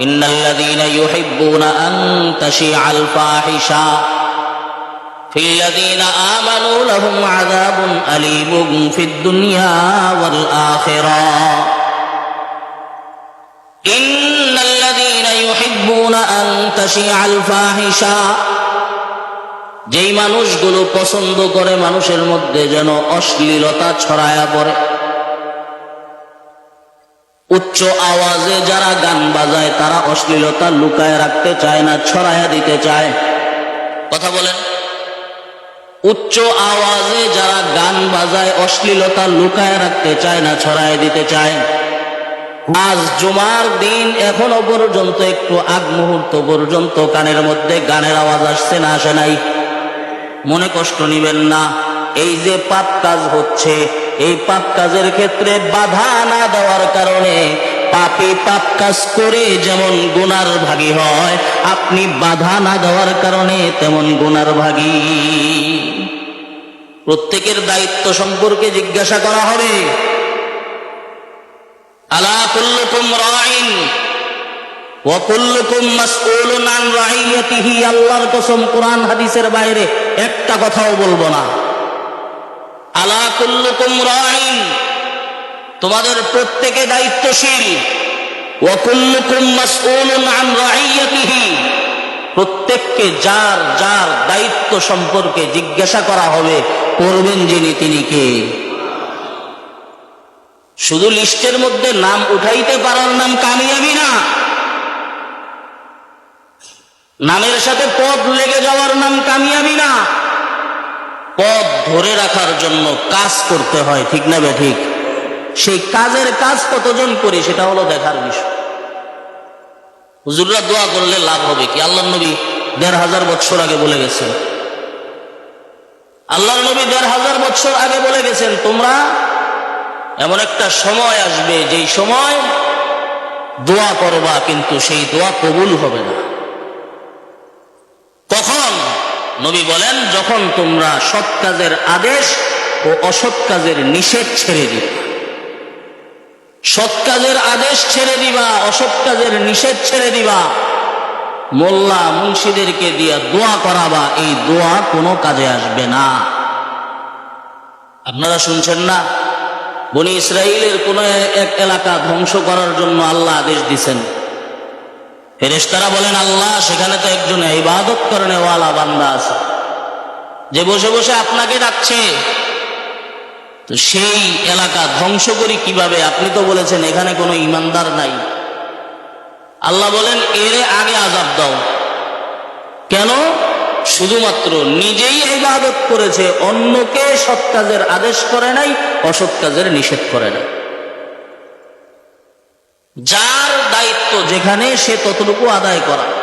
إن الذين يحبون أن تشيع الفاحشة في الذين آمنوا لهم عذاب أليم في الدنيا والآخرة إن الذين يحبون أن تشيع الفاحشة যেই মানুষগুলো পছন্দ করে মানুষের মধ্যে যেন অশ্লীলতা ছড়ায়া পড়ে উচ্চ আওয়াজে যারা গান বাজায়, তারা অশ্লীলতা লুকায় রাখতে চায় না ছড়ায়া দিতে চায়। কথা বলেন। উচ্চ আওয়াজে যারা গান বাজায়, অশ্লীলতা লুকায় রাখতে চায় না ছড়ায় দিতে চায়। আজ জুমার দিন এখনও পর্যন্ত, একটু আগ মুহূর্ত পর্যন্ত কানের মধ্যে গানের আওয়াজ আসছে না, আসে নাই। মনে কষ্ট নিবেন না। এই যে পাপ কাজ হচ্ছে এই পাপ কাজের ক্ষেত্রে বাধা না দেওয়ার কারণে পাপে পাপ কাজ করে যেমন গুনার ভাগী হয়, আপনি বাধা না দেওয়ার কারণে তেমন গুনার ভাগী। প্রত্যেকের দায়িত্ব সম্পর্কে জিজ্ঞাসা করা হবে। আলা কুল্লুকুম রাইন, ওয়া কুল্লুকুম মাসউলুন আন রাইয়াতিহি, আল্লাহর কসম কোরআন হাদিসের বাইরে একটা কথাও বলব না। তোমাদের প্রত্যেকে দায়িত্বশীল। প্রত্যেককে যার যার দায়িত্ব সম্পর্কে জিজ্ঞাসা করা হবে, করবেন যিনি তিনি কে। শুধু লিস্টের মধ্যে নাম উঠাইতে পারার নাম কামিয়াবি না। নামের সাথে পদ লেগে যাওয়ার নাম কামিয়াবি না। ধরে রাখার জন্য কাজ করতে হয়, ঠিক না বে ঠিক? সেই কাজের কাজ কতজন করি সেটা হলো দেখার বিষয়। হুজুররা দোয়া করলে লাভ হবে কি? আল্লাহ নবী দেড় হাজার বছর আগে বলে গেছেন। আল্লাহ নবী দেড় হাজার বছর আগে বলে গেছেন, তোমরা এমন একটা সময় আসবে যেই সময় দোয়া করবা, কিন্তু সেই দোয়া কবুল হবে না। নবী বলেন, যখন তোমরা সৎ কাজের আদেশ ও অসৎ কাজের নিষেধ ছেড়ে দিবে। সৎ কাজের আদেশ ছেড়ে দিবা, অসৎ কাজের নিষেধ ছেড়ে দিবা। মোল্লা মুন্সিদেরকে দিয়া দোয়া করাবা, এই দোয়া কোনো কাজে আসবে না। আপনারা শুনছেন না? বনি ইসরায়েলের কোন এক এলাকা ধ্বংস করার জন্য আল্লাহ আদেশ দিছেন। ফেরেশতারা বলেন, আল্লাহ, সেখানে তো একজন ইবাদত করেনেওয়ালা বান্দা আছে। যে বসে বসে আপনাকে ডাকছে। তো সেই এলাকা ধ্বংস করি কীভাবে? আপনি তো বলেছেন, এখানে কোনো ইমানদার নাই। আল্লাহ বলেন, এরে আগে আজাব দাও। কেন? শুধুমাত্র নিজেই ইবাদত করেছে, অন্যকে সৎ কাজের আদেশ করে নাই, অসৎ কাজের নিষেধ করে নাই। যার দায়িত্ব যেখানে সে ততটুকু আদায় করা।